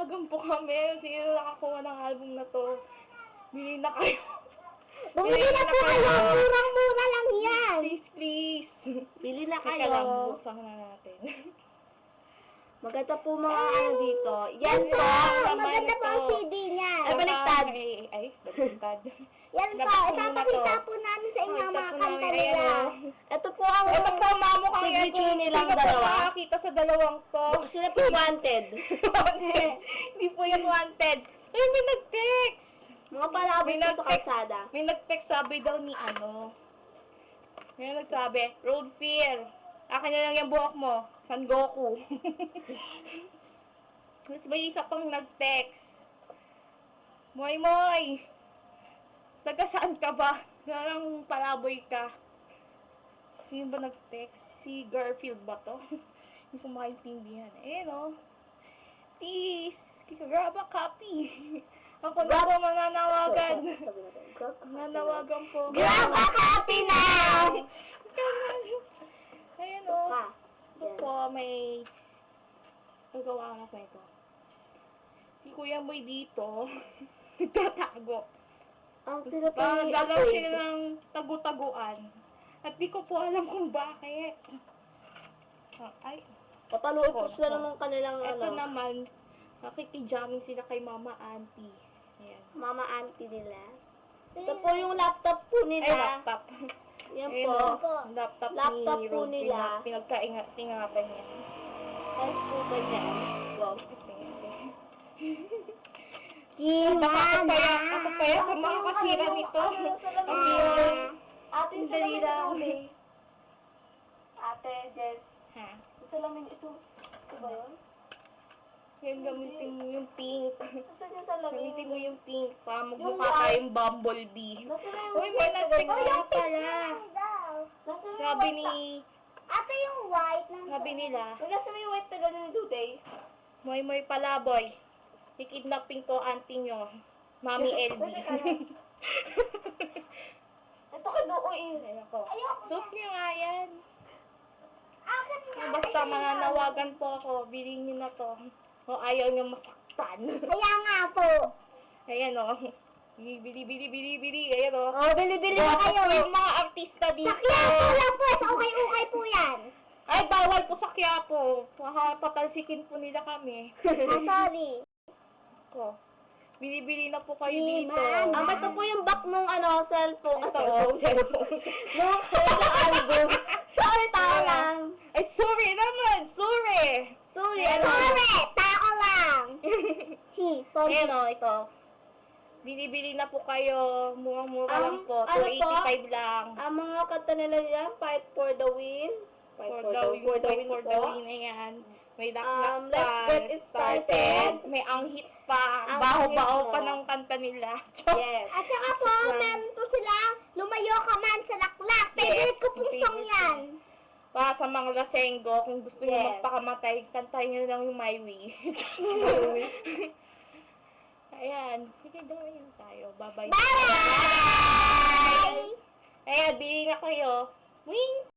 nanawagan po kami. Sino nakakuha ng album na to? Bili na kayo. Bumili na na po kayo. kayo. Murang-mura lang yan. Please, please. Bili na Teka lang, kayo. buksan na natin. Maganda po mga ano dito. Yan po. laman Maganda po ang ito. CD niya. Ay, baliktad. Ay, ay, baliktad. Yan po. Labas muna Ipapakita to. po namin sa inyo ang mga po kanta namin. nila. Oh. Ito po ang Ito po, mamo kang signature nilang dalawa. makakita sa dalawang to? Sila po wanted. wanted. Hindi po yan wanted. Ay, may nag-text. Mga palabot May po sa nag-text. kalsada. May nag-text sabi daw ni ano. May nagsabi, Road Fear. Akin na lang yung buhok mo. San Goku. Tapos may isa pang nag-text. Moy Moy! Taga saan ka ba? Parang palaboy ka. Sino ba nag-text? Si Garfield ba to? Hindi ko maintindihan. Eh, no? Please, grab a copy. Ako na po mananawagan. Nanawagan po. Grab a copy now! Ayan Ito o. ka. Ito Yan. po, may... Nagawa ko pa ito. Si Kuya Moy dito, nagtatago. Ang sila po Parang ni dalaw Apoy. sila ng tagu-taguan. At di ko po alam kung bakit. Ah, Ay, Papaluin po Ko- sila ko. ng kanilang eto ano, naman, nakikijamming sila kay Mama Auntie. Ayan. mama auntie nila. Ito po yung laptop po Ay, nila. laptop. Yan po. o, laptop, Laptop ni po nila. Pinagkaingatan niya. Kahit po ganyan. Wow. Baka ako pa yan, ako pa yan, ang mga kasira nito. Ang hirap. Ate, yung salamin babe. Ate, Jess. Ha? Yung salamin ito. Ito ba yun? Yan, gamitin mo yung pink. Nasaan yung salamin? Gamitin mo yung pink para Yung magmukha tayong bumblebee. Na yung Uy, may nag-text yung pink pala. yung Sabi ni, na- Ate, yung white ng... sabi nila, nasaan na yung white na gano'n ni Duday? Moy Moy Palaboy, ikidnapping ko auntie nyo, Mami LB. Ito ka doon eh. Ayun ko. Ayoko Suot nyo nga yan. Akin Ah, Basta mananawagan po ako, bilhin nyo na to. O ayaw nyo masaktan. Kaya nga po. Ayan o. Bili, bili, bili, bili, bili. Ayan o. Oh, bili-bili na Dapat kayo. yung mga artista dito. Sakyan po lang po. Sa. Ay, bawal po sa Quiapo. Patalsikin po nila kami. Ah, sorry. Ko. Bili-bili na po kayo dito. Chiman. Ah, ito po yung back nung ano, cellphone. Ito, oh, cellphone. Nung kailang album. Sorry, tao lang. Ay, sorry naman! Sorry! Sorry, Ayan, ano? oh. tao lang. Hi, pogi. Ayan o, ito. Bili-bili na po kayo. Murang-mura Ang- lang po. ano po? 285 lang. Ang mga kanta nila yan, Fight for the Win. For for, the for the win for the win. Ayan. May daknak Um, pa. let's get it started. May anghit pa. Ang Baho-baho pa ng kanta nila. Yes. At saka po, meron po sila, lumayo ka man sa laklak. Favorite ko pong song yan. Para sa mga lasenggo, kung gusto niyo Yes. magpakamatay, kantahin niyo lang yung My Way. Ayan. Sige, gawin tayo. Bye-bye. Bye! Ayan, bili na kayo. Wing!